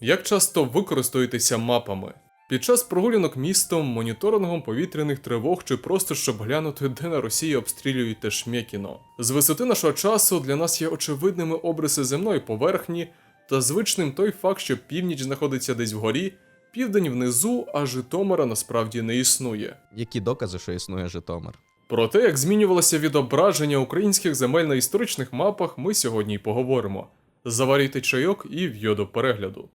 Як часто ви користуєтеся мапами? Під час прогулянок містом, моніторингом повітряних тривог чи просто щоб глянути, де на Росії обстрілюють те Шмєкіно. З висоти нашого часу для нас є очевидними обриси земної поверхні та звичним той факт, що північ знаходиться десь вгорі, південь внизу, а Житомира насправді не існує. Які докази, що існує Житомир? Про те, як змінювалося відображення українських земель на історичних мапах, ми сьогодні й поговоримо. Заварюйте чайок і в'йо до перегляду.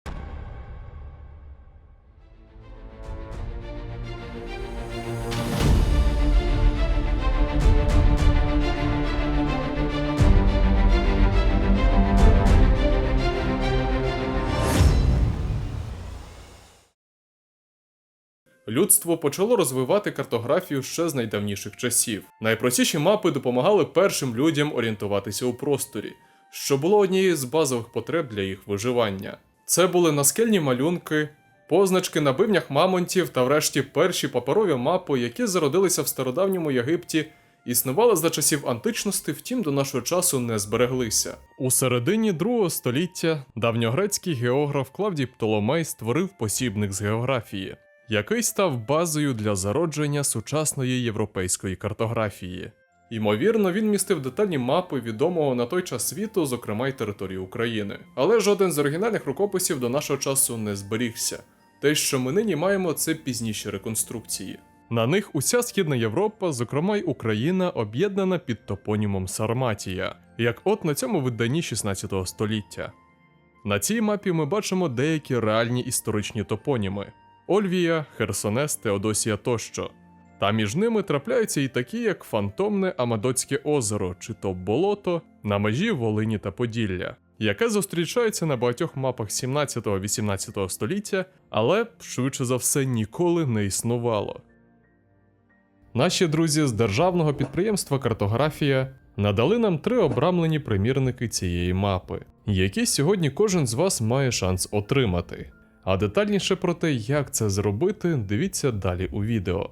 Людство почало розвивати картографію ще з найдавніших часів. Найпростіші мапи допомагали першим людям орієнтуватися у просторі, що було однією з базових потреб для їх виживання. Це були наскельні малюнки, позначки на бивнях мамонтів та врешті перші паперові мапи, які зародилися в стародавньому Єгипті, існували за часів античності, втім до нашого часу не збереглися. У середині другого століття давньогрецький географ Клавдій Птоломей створив посібник з географії, який став базою для зародження сучасної європейської картографії. Ймовірно, він містив детальні мапи відомого на той час світу, зокрема й території України. Але жоден з оригінальних рукописів до нашого часу не зберігся. Те, що ми нині маємо, це пізніші реконструкції. На них уся східна Європа, зокрема й Україна, об'єднана під топонімом Сарматія, як от на цьому виданні 16 століття. На цій мапі ми бачимо деякі реальні історичні топоніми: Ольвія, Херсонес, Теодосія тощо. Та між ними трапляються і такі, як фантомне Амадоцьке озеро чи то болото на межі Волині та Поділля, яке зустрічається на багатьох мапах 17-18 століття, але швидше за все ніколи не існувало. Наші друзі з державного підприємства Картографія надали нам три обрамлені примірники цієї мапи, які сьогодні кожен з вас має шанс отримати. А детальніше про те, як це зробити, дивіться далі у відео.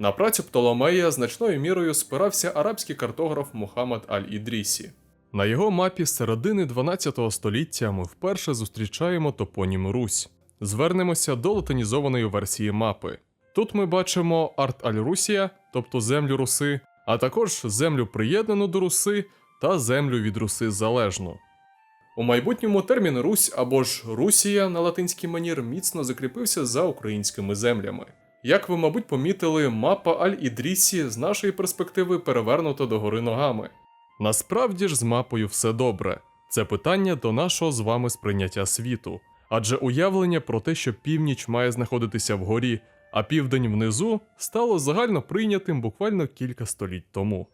На працю Птоломея значною мірою спирався арабський картограф Мухаммад Аль-Ідрісі. На його мапі середини 12 століття ми вперше зустрічаємо топонім Русь. Звернемося до латинізованої версії мапи. Тут ми бачимо Арт Аль-Русія, тобто землю Руси, а також землю приєднану до Руси та землю від Руси залежну. У майбутньому термін Русь або ж Русія на латинський манір міцно закріпився за українськими землями. Як ви, мабуть, помітили, мапа Аль-Ідрісі з нашої перспективи перевернута догори ногами. Насправді ж з мапою все добре. Це питання до нашого з вами сприйняття світу. Адже уявлення про те, що північ має знаходитися вгорі, а південь внизу, стало загально прийнятим буквально кілька століть тому.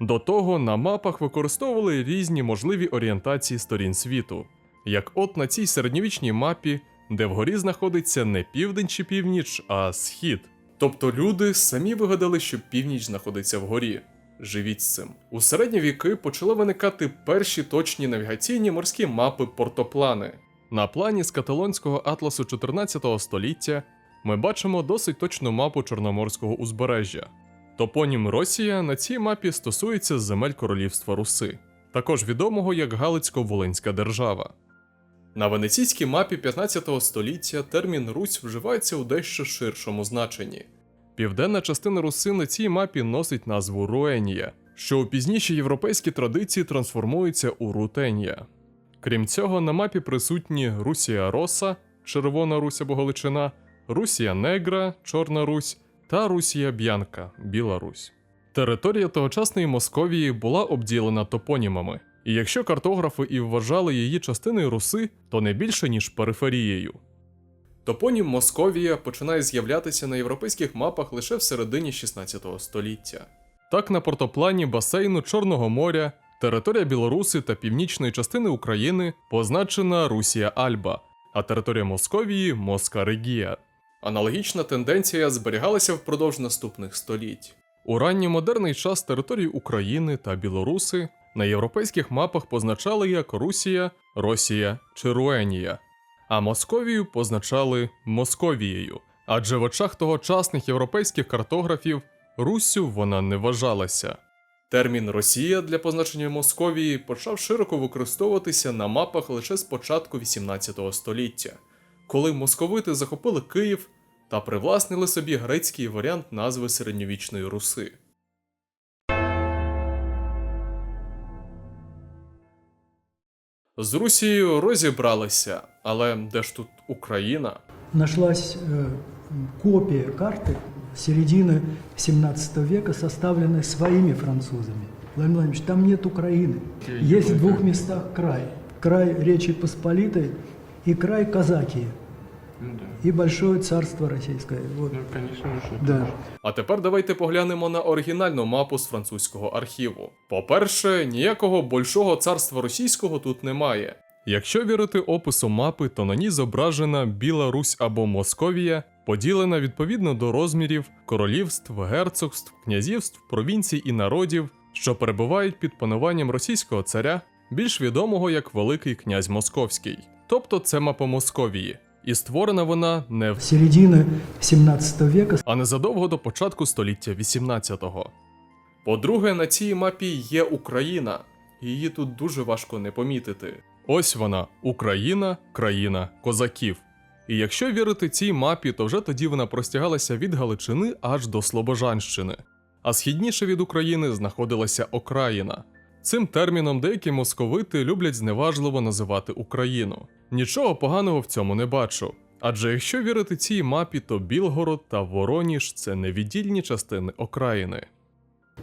До того на мапах використовували різні можливі орієнтації сторін світу, як от на цій середньовічній мапі, де вгорі знаходиться не південь чи північ, а схід. Тобто люди самі вигадали, що північ знаходиться вгорі. Живіть з цим. У середні віки почали виникати перші точні навігаційні морські мапи портоплани. На плані з каталонського атласу 14 століття ми бачимо досить точну мапу Чорноморського узбережжя. Топонім Росія на цій мапі стосується земель королівства Руси, також відомого як Галицько-Волинська держава. На венеційській мапі 15 століття термін Русь вживається у дещо ширшому значенні. Південна частина Руси на цій мапі носить назву Руенія, що у пізніші європейські традиції трансформується у Рутенія. Крім цього, на мапі присутні Русія Роса, Червона Русь або Галичина, Русія Негра, Чорна Русь та Русія Б'янка, Біла Русь. Територія тогочасної Московії була обділена топонімами, і якщо картографи і вважали її частиною Руси, то не більше ніж периферією. Топонім Московія починає з'являтися на європейських мапах лише в середині 16 століття. Так, на портоплані басейну Чорного моря, територія Білоруси та північної частини України позначена Русія Альба, а територія Московії Моска Регія. Аналогічна тенденція зберігалася впродовж наступних століть. У ранньомодерний час території України та Білоруси на європейських мапах позначали як Русія, Росія чи Руенія, а Московію позначали Московією, адже в очах тогочасних європейських картографів Руссю вона не вважалася. Термін Росія для позначення Московії почав широко використовуватися на мапах лише з початку 18 століття, коли московити захопили Київ та привласнили собі грецький варіант назви середньовічної Руси. З Русією розібралися, але де ж тут Україна? Нашлась э, копия карты середины 17 века, составленная своими французами. Владимир Владимирович, там нет Украины. Есть в двух местах край. Край Речи Посполитой и край Казакии. Ну да. И Большое царство Российское. Вот. Ну, конечно, нужно. Да. А тепер давайте поглянемо на оригінальну мапу з французького архіву. По-перше, ніякого большого царства російського тут немає. Якщо вірити опису мапи, то на ній зображена Біла Русь або Московія, поділена відповідно до розмірів королівств, герцогств, князівств, провінцій і народів, що перебувають під пануванням російського царя, більш відомого як Великий князь Московський. Тобто це мапа Московії. І створена вона не в Середины 17 века а незадовго до початку століття 18-го. По-друге, на цій мапі є Україна, її тут дуже важко не помітити. Ось вона, Україна, країна козаків. І якщо вірити цій мапі, то вже тоді вона простягалася від Галичини аж до Слобожанщини. А східніше від України знаходилася Окраїна. Цим терміном деякі московити люблять зневажливо називати Україну. Нічого поганого в цьому не бачу. Адже якщо вірити цій мапі, то Білгород та Вороніж це невіддільні частини окраїни.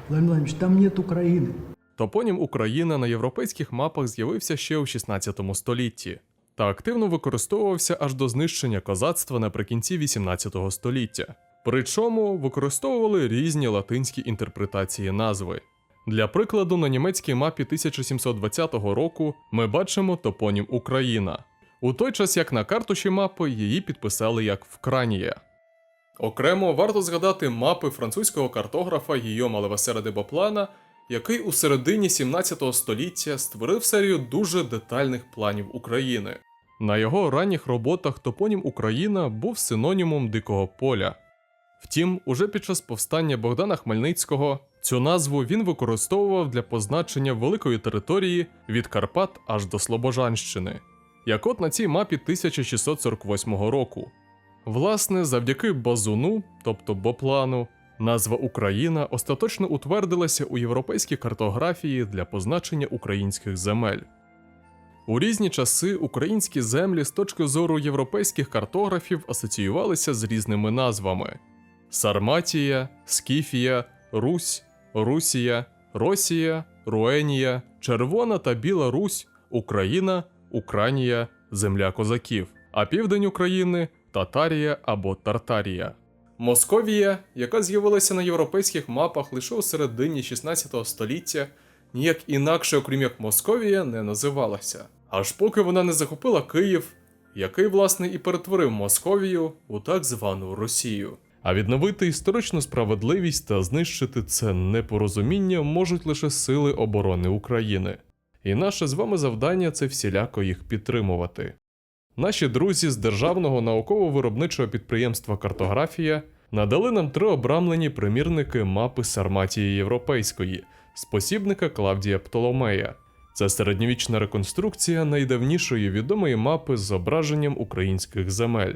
Владимир там нет Украины. Топонім Україна на європейських мапах з'явився ще у 16 столітті та активно використовувався аж до знищення козацтва наприкінці 18 століття. Причому використовували різні латинські інтерпретації назви. Для прикладу, на німецькій мапі 1720 року ми бачимо топонім Україна, у той час як на картуші мапи її підписали як Вкранія. Окремо варто згадати мапи французького картографа Гійома Левесера де Боплана, який у середині 17 століття створив серію дуже детальних планів України. На його ранніх роботах топонім Україна був синонімом дикого поля. Втім, уже під час повстання Богдана Хмельницького цю назву він використовував для позначення великої території від Карпат аж до Слобожанщини, як от на цій мапі 1648 року. Власне, завдяки базуну, тобто боплану, назва Україна остаточно утвердилася у європейській картографії для позначення українських земель. У різні часи українські землі з точки зору європейських картографів асоціювалися з різними назвами: Сарматія, Скіфія, Русь, Русія, Росія, Руенія, Червона та Біла Русь, Україна, Укранія, Земля козаків, а південь України Татарія або Тартарія. Московія, яка з'явилася на європейських мапах лише у середині 16 століття, ніяк інакше, окрім як Московія, не називалася. Аж поки вона не захопила Київ, який, власне, і перетворив Московію у так звану Росію. А відновити історичну справедливість та знищити це непорозуміння можуть лише сили оборони України. І наше з вами завдання це всіляко їх підтримувати. Наші друзі з Державного науково-виробничого підприємства Картографія надали нам три обрамлені примірники мапи Сарматії Європейської, спосібника Клавдія Птоломея. Це середньовічна реконструкція найдавнішої відомої мапи з зображенням українських земель.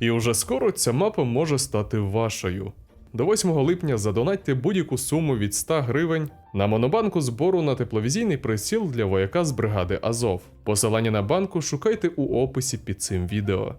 І уже скоро ця мапа може стати вашою. До 8 липня задонатьте будь-яку суму від 100 гривень на монобанку збору на тепловізійний приціл для вояка з бригади Азов. Посилання на банку шукайте у описі під цим відео.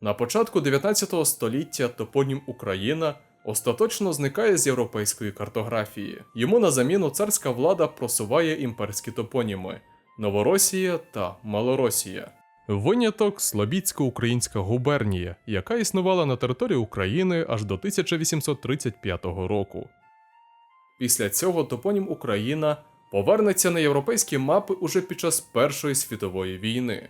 На початку 19 століття топонім Україна остаточно зникає з європейської картографії. Йому на заміну царська влада просуває імперські топоніми Новоросія та Малоросія. Виняток Слобідсько-Українська губернія, яка існувала на території України аж до 1835 року. Після цього топонім Україна повернеться на європейські мапи уже під час Першої світової війни.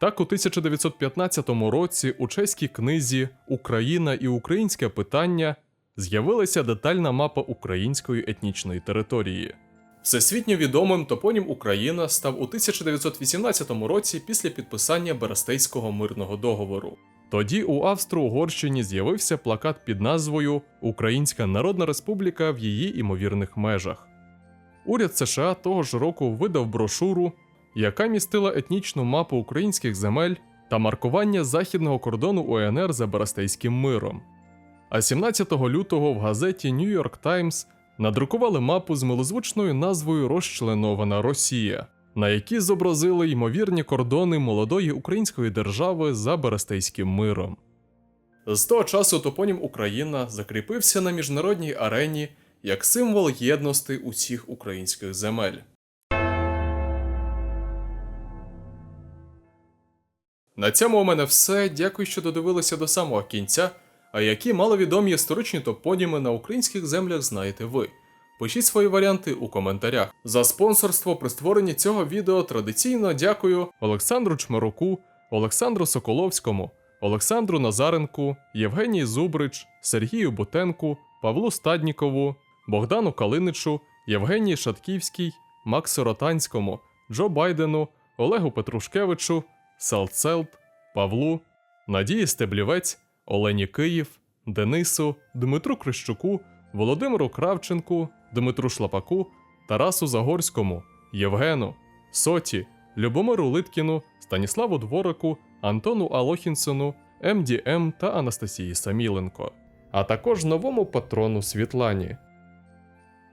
Так, у 1915 році у чеській книзі Україна і українське питання з'явилася детальна мапа української етнічної території. Всесвітньо відомим топонім Україна став у 1918 році після підписання Берестейського мирного договору. Тоді у Австро-Угорщині з'явився плакат під назвою Українська Народна Республіка в її імовірних межах. Уряд США того ж року видав брошуру, яка містила етнічну мапу українських земель та маркування західного кордону УНР за Берестейським миром. А 17 лютого в газеті New York Times надрукували мапу з милозвучною назвою Розчленована Росія, на якій зобразили ймовірні кордони молодої української держави за Берестейським миром. З того часу топонім Україна закріпився на міжнародній арені як символ єдності усіх українських земель. На цьому у мене все. Дякую, що додивилися до самого кінця. А які маловідомі історичні топоніми на українських землях знаєте ви? Пишіть свої варіанти у коментарях. За спонсорство при створенні цього відео традиційно дякую Олександру Чмируку, Олександру Соколовському, Олександру Назаренку, Євгенії Зубрич, Сергію Бутенку, Павлу Стаднікову, Богдану Калиничу, Євгенії Шатківській, Максу Ротанському, Джо Байдену, Олегу Петрушкевичу, Селцелт, Павлу, Надії Стеблівець, Олені Київ, Денису, Дмитру Крищуку, Володимиру Кравченку, Дмитру Шлапаку, Тарасу Загорському, Євгену, Соті, Любомиру Литкіну, Станіславу Дворику, Антону Алохінсону, МДМ та Анастасії Саміленко, а також новому патрону Світлані.